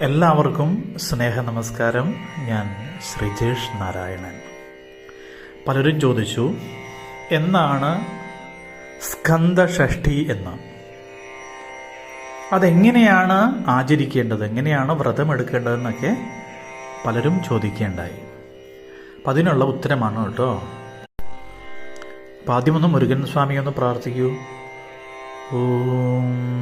എല്ലാവർക്കും സ്നേഹ നമസ്കാരം ഞാൻ ശ്രീജേഷ് നാരായണൻ. പലരും ചോദിച്ചു എന്നാണ് സ്കന്ധഷ്ഠി എന്ന്? അതെങ്ങനെയാണ് ആചരിക്കേണ്ടത്? എങ്ങനെയാണ് വ്രതം എടുക്കേണ്ടതെന്നൊക്കെ പലരും ചോദിക്കേണ്ടായി. അപ്പം അതിനുള്ള ഉത്തരമാണ് കേട്ടോ. അപ്പം ആദ്യമൊന്ന് മുരുകൻ സ്വാമി ഒന്ന് പ്രാർത്ഥിക്കൂ. ഓം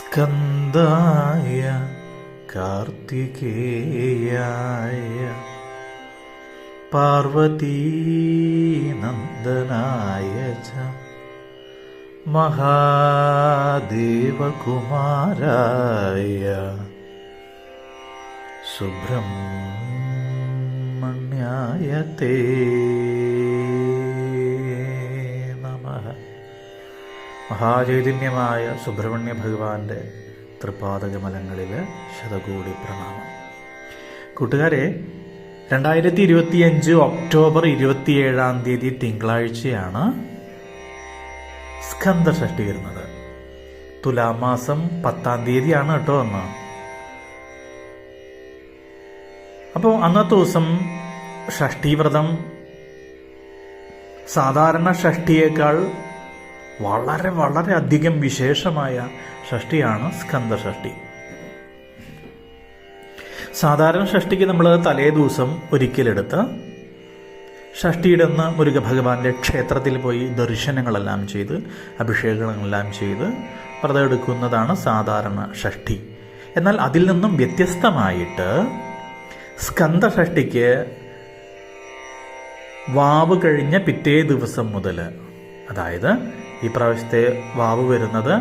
സ്കന്ദായ കാർത്തികേയായ പാർവതീനന്ദനായ ച മഹാദേവകുമാരായ സുബ്രഹ്മണ്യായ തേ മഹാചൈതന്യമായ സുബ്രഹ്മണ്യ ഭഗവാന്റെ തൃപാതകമലങ്ങളിൽ ശതകോടി പ്രണാമം. കൂട്ടുകാരെ രണ്ടായിരത്തി ഇരുപത്തിയഞ്ച് ഒക്ടോബർ ഇരുപത്തിയേഴാം തീയതി തിങ്കളാഴ്ചയാണ് സ്കന്ദഷഷ്ടി വരുന്നത്. തുലാമാസം പത്താം തീയതിയാണ് കേട്ടോ അന്ന്. അപ്പോൾ അന്നത്തെ ദിവസം ഷഷ്ടിവ്രതം സാധാരണ ഷഷ്ടിയേക്കാൾ വളരെ വളരെ അധികം വിശേഷമായ ഷഷ്ടിയാണ് സ്കന്ദഷഷ്ടി സാധാരണ ഷഷ്ടിക്ക് നമ്മൾ തലേ ദിവസം ഒരിക്കലെടുത്ത് ഷഷ്ടിയുടെ അന്ന് മുരുക ഭഗവാന്റെ ക്ഷേത്രത്തിൽ പോയി ദർശനങ്ങളെല്ലാം ചെയ്ത് അഭിഷേകങ്ങളെല്ലാം ചെയ്ത് വ്രതം എടുക്കുന്നതാണ് സാധാരണ ഷഷ്ടി. എന്നാൽ അതിൽ നിന്നും വ്യത്യസ്തമായിട്ട് സ്കന്ദഷഷ്ടിക്ക് വാവ് കഴിഞ്ഞ പിറ്റേ ദിവസം മുതൽ അതായത് ഈ പ്രാവശ്യത്തെ വാവ് വരുന്നത്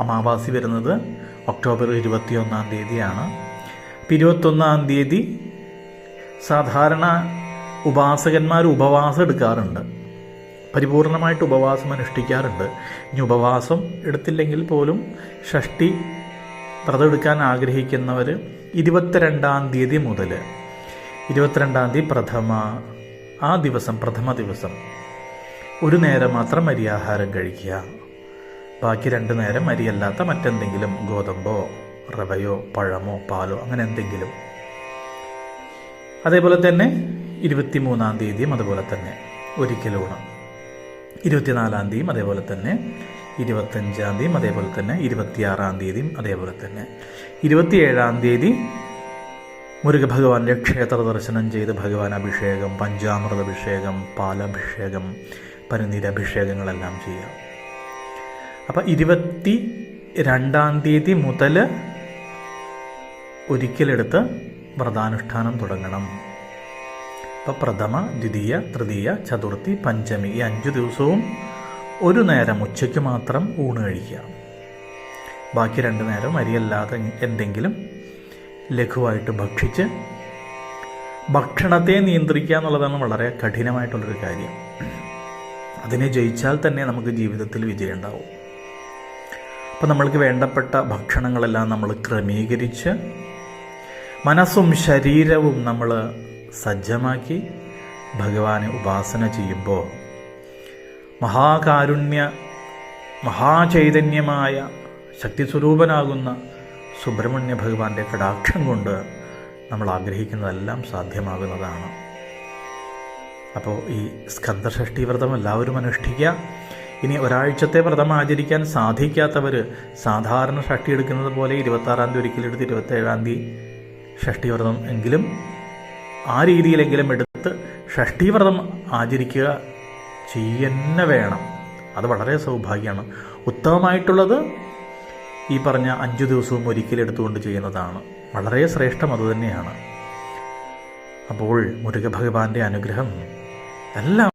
അമാവാസി വരുന്നത് ഒക്ടോബർ ഇരുപത്തിയൊന്നാം തീയതിയാണ്. അപ്പം ഇരുപത്തൊന്നാം തീയതി സാധാരണ ഉപാസകന്മാർ ഉപവാസം എടുക്കാറുണ്ട്. പരിപൂർണമായിട്ട് ഉപവാസം അനുഷ്ഠിക്കാറുണ്ട്. ഇനി ഉപവാസം എടുത്തില്ലെങ്കിൽ പോലും ഷഷ്ടി വ്രതം എടുക്കാൻ ആഗ്രഹിക്കുന്നവർ ഇരുപത്തിരണ്ടാം തീയതി മുതൽ ഇരുപത്തിരണ്ടാം തീയതി പ്രഥമ ആ ദിവസം പ്രഥമ ദിവസം ഒരു നേരം മാത്രം അരിയാഹാരം കഴിക്കുക. ബാക്കി രണ്ട് നേരം അരിയല്ലാത്ത മറ്റെന്തെങ്കിലും ഗോതമ്പോ റവയോ പഴമോ പാലോ അങ്ങനെ എന്തെങ്കിലും. അതേപോലെ തന്നെ ഇരുപത്തിമൂന്നാം തീയതിയും അതുപോലെ തന്നെ ഒരിക്കലൂണ് ഇരുപത്തിനാലാം തീയതിയും അതേപോലെ തന്നെ ഇരുപത്തഞ്ചാം തീയതിയും അതേപോലെ തന്നെ ഇരുപത്തിയാറാം തീയതിയും അതേപോലെ തന്നെ ഇരുപത്തിയേഴാം തീയതി മുരുക ഭഗവാന്റെ ക്ഷേത്ര ദർശനം ചെയ്ത് ഭഗവാൻ അഭിഷേകം പഞ്ചാമൃത അഭിഷേകം പാലഭിഷേകം പനിനീരഭിഷേകങ്ങളെല്ലാം ചെയ്യാം അപ്പം ഇരുപത്തി രണ്ടാം തീയതി മുതൽ ഒരിക്കലെടുത്ത് വ്രതാനുഷ്ഠാനം തുടങ്ങണം. ഇപ്പം പ്രഥമ ദ്വിതീയ തൃതീയ ചതുർത്ഥി പഞ്ചമി ഈ അഞ്ചു ദിവസവും ഒരു നേരം ഉച്ചയ്ക്ക് മാത്രം ഊണ് കഴിക്കുക. ബാക്കി രണ്ട് നേരം അരിയല്ലാതെ എന്തെങ്കിലും ലഘുവായിട്ട് ഭക്ഷിച്ച് ഭക്ഷണത്തെ നിയന്ത്രിക്കുക എന്നുള്ളതാണ് വളരെ കഠിനമായിട്ടുള്ളൊരു കാര്യം. അതിനെ ജയിച്ചാൽ തന്നെ നമുക്ക് ജീവിതത്തിൽ വിജയം ഉണ്ടാവും. അപ്പം നമ്മൾക്ക് വേണ്ടപ്പെട്ട ഭക്ഷണങ്ങളെല്ലാം നമ്മൾ ക്രമീകരിച്ച് മനസ്സും ശരീരവും നമ്മൾ സജ്ജമാക്കി ഭഗവാനെ ഉപാസന ചെയ്യുമ്പോൾ മഹാകാരുണ്യ മഹാചൈതന്യമായ ശക്തിസ്വരൂപനാകുന്ന സുബ്രഹ്മണ്യ ഭഗവാന്റെ കടാക്ഷം കൊണ്ട് നമ്മൾ ആഗ്രഹിക്കുന്നതെല്ലാം സാധ്യമാകുന്നതാണ്. അപ്പോൾ ഈ സ്കന്ദഷഷ്ടി വ്രതം എല്ലാവരും അനുഷ്ഠിക്കുക. ഇനി ഒരാഴ്ചത്തെ വ്രതം ആചരിക്കാൻ സാധിക്കാത്തവർ സാധാരണ ഷഷ്ടി എടുക്കുന്നത് പോലെ ഇരുപത്താറാം തീയതി ഒരിക്കലെടുത്ത് ഇരുപത്തേഴാം തീയതി ഷഷ്ടി വ്രതം എങ്കിലും ആ രീതിയിലെങ്കിലും എടുത്ത് ഷഷ്ടി വ്രതം ആചരിക്കുക ചെയ്യുന്ന വേണം. അത് വളരെ സൗഭാഗ്യമാണ്. ഉത്തമമായിട്ടുള്ളത് ഈ പറഞ്ഞ അഞ്ചു ദിവസവും ഒരിക്കലെടുത്തുകൊണ്ട് ചെയ്യുന്നതാണ്. വളരെ ശ്രേഷ്ഠം അതുതന്നെയാണ് അപ്പോൾ മുരുകഭഗവാന്റെ അനുഗ്രഹം എല്ലാ